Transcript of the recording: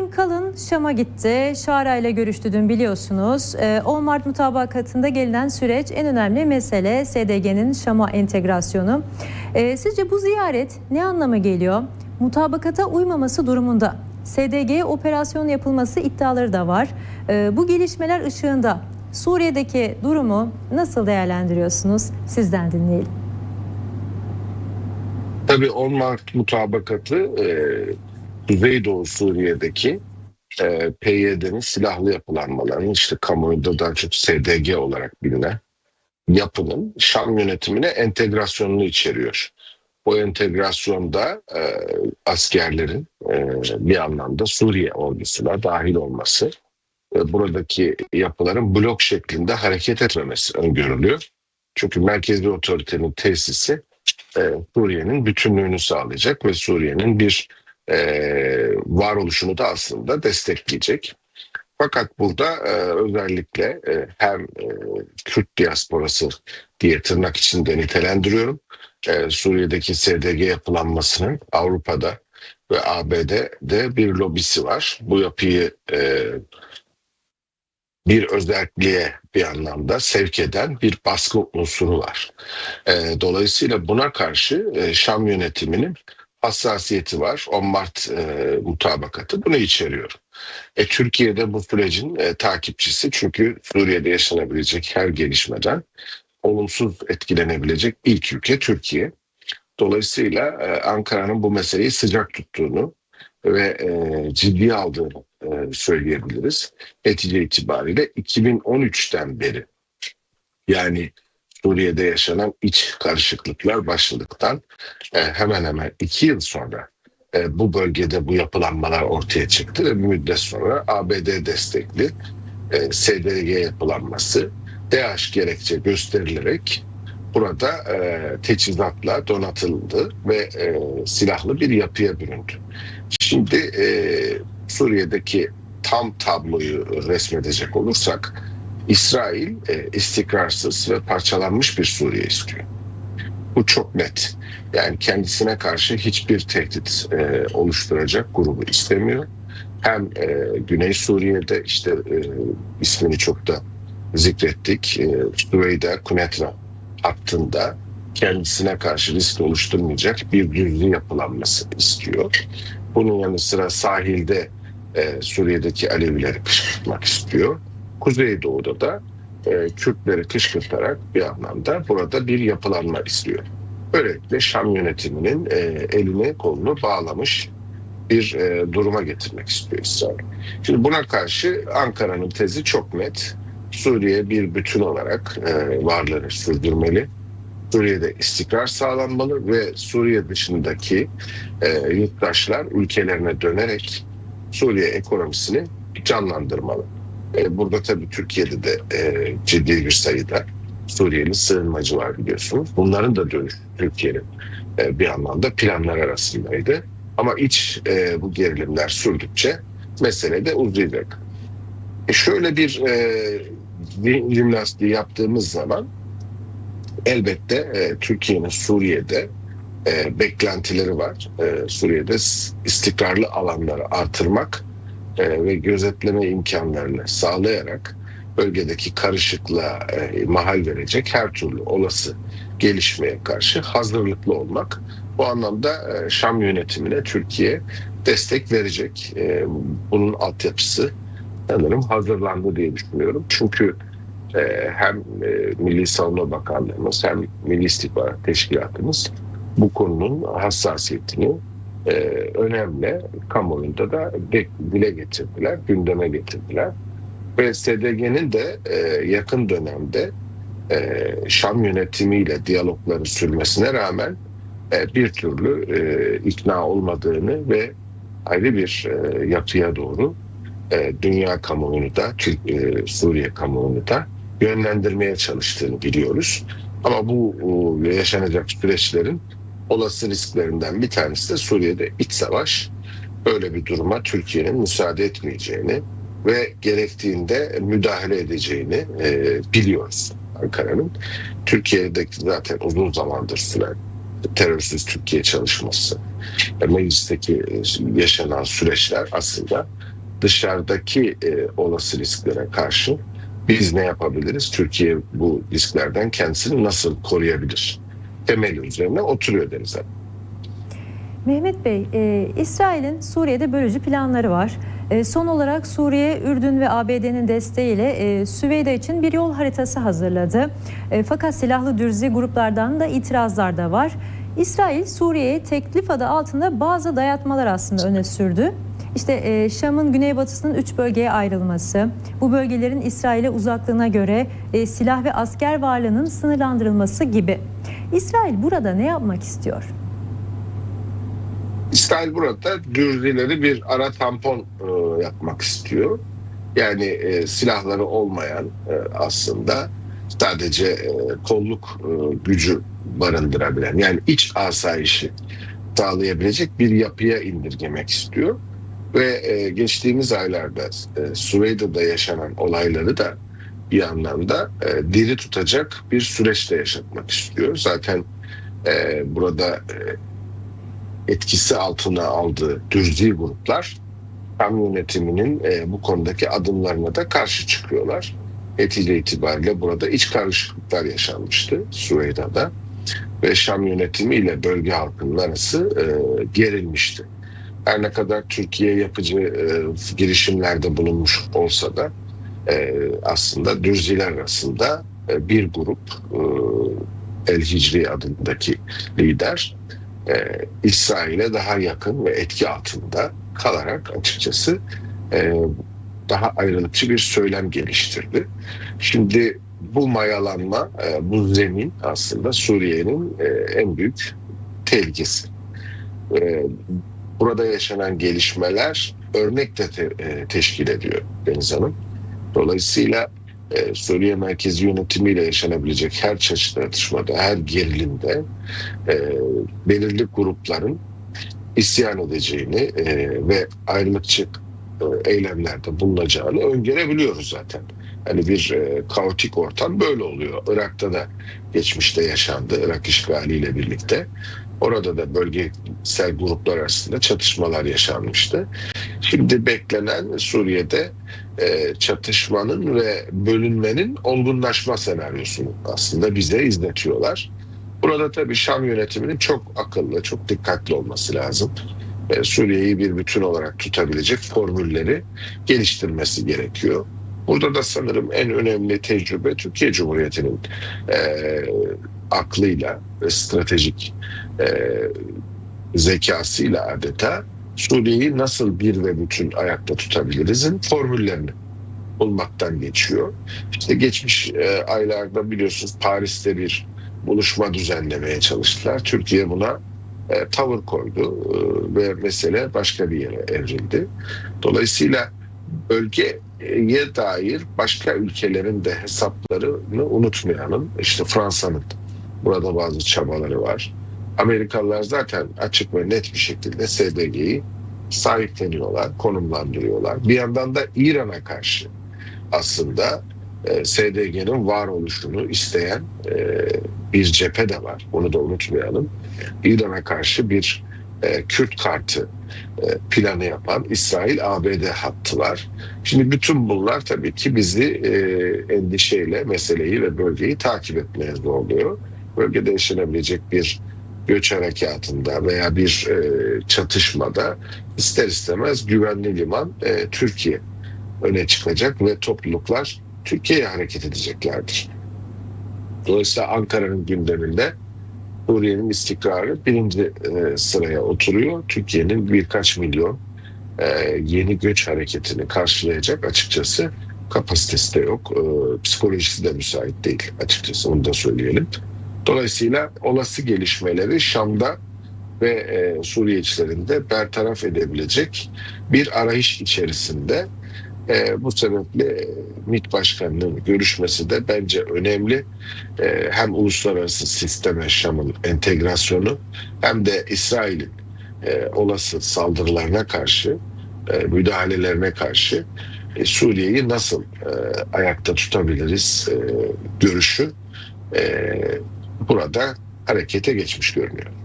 İbrahim Kalın Şam'a gitti. Şara ile görüştü dün biliyorsunuz. Ee, 10 Mart mutabakatında gelinen süreç en önemli mesele SDG'nin Şam'a entegrasyonu. Ee, sizce bu ziyaret ne anlama geliyor? Mutabakata uymaması durumunda SDG'ye operasyon yapılması iddiaları da var. Ee, bu gelişmeler ışığında Suriye'deki durumu nasıl değerlendiriyorsunuz? Sizden dinleyelim. Tabii 10 Mart mutabakatı e, Kuzeydoğu Suriye'deki e, PYD'nin silahlı yapılanmalarının işte kamuoyunda daha çok SDG olarak bilinen yapının Şam yönetimine entegrasyonunu içeriyor. O entegrasyonda e, askerlerin e, bir anlamda Suriye ordusuna dahil olması ve buradaki yapıların blok şeklinde hareket etmemesi öngörülüyor. Çünkü merkezi otoritenin tesisi e, Suriye'nin bütünlüğünü sağlayacak ve Suriye'nin bir e, varoluşunu da aslında destekleyecek. Fakat burada e, özellikle e, hem e, Kürt diasporası diye tırnak içinde nitelendiriyorum. E, Suriye'deki SDG yapılanmasının Avrupa'da ve ABD'de bir lobisi var. Bu yapıyı e, bir özelliğe bir anlamda sevk eden bir baskı unsuru var. E, dolayısıyla buna karşı e, Şam yönetiminin hassasiyeti var. 10 Mart e, mutabakatı bunu içeriyor. E, Türkiye'de bu sürecin e, takipçisi çünkü Suriye'de yaşanabilecek her gelişmeden olumsuz etkilenebilecek ilk ülke Türkiye. Dolayısıyla e, Ankara'nın bu meseleyi sıcak tuttuğunu ve e, ciddiye aldığını e, söyleyebiliriz. Netice itibariyle 2013'ten beri yani Suriye'de yaşanan iç karışıklıklar başladıktan e, hemen hemen iki yıl sonra e, bu bölgede bu yapılanmalar ortaya çıktı ve bir müddet sonra ABD destekli e, SDG yapılanması DH gerekçe gösterilerek burada e, teçhizatla donatıldı ve e, silahlı bir yapıya büründü. Şimdi e, Suriye'deki tam tabloyu resmedecek olursak İsrail e, istikrarsız ve parçalanmış bir Suriye istiyor. Bu çok net. Yani kendisine karşı hiçbir tehdit e, oluşturacak grubu istemiyor. Hem e, Güney Suriye'de işte e, ismini çok da zikrettik. E, Süveyda, Kunetra hattında kendisine karşı risk oluşturmayacak bir düzlü yapılanması istiyor. Bunun yanı sıra sahilde e, Suriye'deki Alevileri kışkırtmak istiyor. Kuzeydoğu'da da e, Kürtleri kışkırtarak bir anlamda burada bir yapılanma istiyor. Böylelikle Şam yönetiminin e, elini kolunu bağlamış bir e, duruma getirmek istiyor İsrail. Şimdi buna karşı Ankara'nın tezi çok net. Suriye bir bütün olarak e, varlığını sürdürmeli. Suriye'de istikrar sağlanmalı ve Suriye dışındaki e, yurttaşlar ülkelerine dönerek Suriye ekonomisini canlandırmalı. E, burada tabii Türkiye'de de e, ciddi bir sayıda Suriyeli sığınmacı var biliyorsunuz. Bunların da dönüş Türkiye'nin e, bir anlamda planlar arasındaydı. Ama iç e, bu gerilimler sürdükçe mesele de uzayacak. E, şöyle bir e, jimnastiği yaptığımız zaman elbette e, Türkiye'nin Suriye'de e, beklentileri var. E, Suriye'de istikrarlı alanları artırmak e, ve gözetleme imkanlarını sağlayarak bölgedeki karışıklığa e, mahal verecek her türlü olası gelişmeye karşı hazırlıklı olmak. Bu anlamda e, Şam yönetimine Türkiye destek verecek. E, bunun altyapısı sanırım hazırlandı diye düşünüyorum. Çünkü e, hem e, Milli Savunma Bakanlığımız hem Milli İstihbarat Teşkilatımız bu konunun hassasiyetini e, önemli kamuoyunda da dile getirdiler, gündeme getirdiler. Ve SDG'nin de e, yakın dönemde e, Şam yönetimiyle diyalogları sürmesine rağmen e, bir türlü e, ikna olmadığını ve ayrı bir e, yapıya doğru e, dünya kamuoyunu da, Türk, e, Suriye kamuoyunu da yönlendirmeye çalıştığını biliyoruz. Ama bu o, yaşanacak süreçlerin olası risklerinden bir tanesi de Suriye'de iç savaş. Böyle bir duruma Türkiye'nin müsaade etmeyeceğini ve gerektiğinde müdahale edeceğini e, biliyoruz Ankara'nın. Türkiye'deki zaten uzun zamandır süren terörsüz Türkiye çalışması, meclisteki e, yaşanan süreçler aslında dışarıdaki e, olası risklere karşı biz ne yapabiliriz? Türkiye bu risklerden kendisini nasıl koruyabilir? Temeli üzerine oturuyor Deniz. Mehmet Bey, e, İsrail'in Suriye'de bölücü planları var. E, son olarak Suriye, Ürdün ve ABD'nin desteğiyle e, Süveyda için bir yol haritası hazırladı. E, fakat silahlı dürzi gruplardan da itirazlar da var. İsrail, Suriye'ye teklif adı altında bazı dayatmalar aslında öne sürdü. İşte e, Şam'ın güneybatısının üç bölgeye ayrılması, bu bölgelerin İsrail'e uzaklığına göre e, silah ve asker varlığının sınırlandırılması gibi. İsrail burada ne yapmak istiyor? İsrail burada dürzileri bir ara tampon e, yapmak istiyor. Yani e, silahları olmayan e, aslında sadece e, kolluk e, gücü barındırabilen yani iç asayişi sağlayabilecek bir yapıya indirgemek istiyor. Ve e, geçtiğimiz aylarda e, Süveyda'da yaşanan olayları da bir anlamda e, diri tutacak bir süreçte yaşatmak istiyor. Zaten e, burada e, etkisi altına aldığı dürzi gruplar tam yönetiminin e, bu konudaki adımlarına da karşı çıkıyorlar. Netice itibariyle burada iç karışıklıklar yaşanmıştı Süveyda'da ve Şam yönetimi ile bölge halkının arası e, gerilmişti. Her ne kadar Türkiye yapıcı e, girişimlerde bulunmuş olsa da e, aslında Dürziler arasında e, bir grup e, El Hicri adındaki lider e, İsrail'e daha yakın ve etki altında kalarak açıkçası e, daha ayrılıkçı bir söylem geliştirdi. Şimdi bu mayalanma, e, bu zemin aslında Suriye'nin e, en büyük tehlikesi. E, burada yaşanan gelişmeler örnek de te, e, teşkil ediyor Deniz Hanım. Dolayısıyla e, Suriye merkezi yönetimiyle yaşanabilecek her çeşitli atışmada, her gerilimde e, belirli grupların isyan edeceğini e, ve ayrılıkçı e, eylemlerde bulunacağını öngörebiliyoruz zaten. Hani bir e, kaotik ortam böyle oluyor. Irak'ta da geçmişte yaşandı Irak işgaliyle birlikte. Orada da bölgesel gruplar arasında çatışmalar yaşanmıştı. Şimdi beklenen Suriye'de e, çatışmanın ve bölünmenin olgunlaşma senaryosunu aslında bize izletiyorlar. Burada tabii Şam yönetiminin çok akıllı, çok dikkatli olması lazım. E, Suriye'yi bir bütün olarak tutabilecek formülleri geliştirmesi gerekiyor. Burada da sanırım en önemli tecrübe Türkiye Cumhuriyeti'nin e, aklıyla ve stratejik e, zekasıyla adeta Suriye'yi nasıl bir ve bütün ayakta tutabilirizin formüllerini bulmaktan geçiyor. İşte geçmiş e, aylarda biliyorsunuz Paris'te bir buluşma düzenlemeye çalıştılar. Türkiye buna e, tavır koydu e, ve mesele başka bir yere evrildi. Dolayısıyla bölgeye dair başka ülkelerin de hesaplarını unutmayalım. İşte Fransa'nın burada bazı çabaları var. Amerikalılar zaten açık ve net bir şekilde SDG'yi sahipleniyorlar, konumlandırıyorlar. Bir yandan da İran'a karşı aslında e, SDG'nin varoluşunu isteyen e, bir cephe de var. Bunu da unutmayalım. İran'a karşı bir e, Kürt kartı e, planı yapan İsrail-ABD hattı var. Şimdi bütün bunlar tabii ki bizi e, endişeyle meseleyi ve bölgeyi takip etmeye zorluyor. Bölgede yaşanabilecek bir göç harekatında veya bir e, çatışmada ister istemez güvenli liman e, Türkiye öne çıkacak ve topluluklar Türkiye'ye hareket edeceklerdir. Dolayısıyla Ankara'nın gündeminde Suriye'nin istikrarı birinci e, sıraya oturuyor. Türkiye'nin birkaç milyon e, yeni göç hareketini karşılayacak açıkçası kapasitesi de yok. E, psikolojisi de müsait değil açıkçası onu da söyleyelim. Dolayısıyla olası gelişmeleri Şam'da ve e, Suriye içlerinde bertaraf edebilecek bir arayış içerisinde e, bu sebeple MİT Başkanı'nın görüşmesi de bence önemli. E, hem uluslararası sisteme Şam'ın entegrasyonu hem de İsrail'in e, olası saldırılarına karşı, e, müdahalelerine karşı e, Suriye'yi nasıl e, ayakta tutabiliriz e, görüşü e, burada harekete geçmiş görünüyor.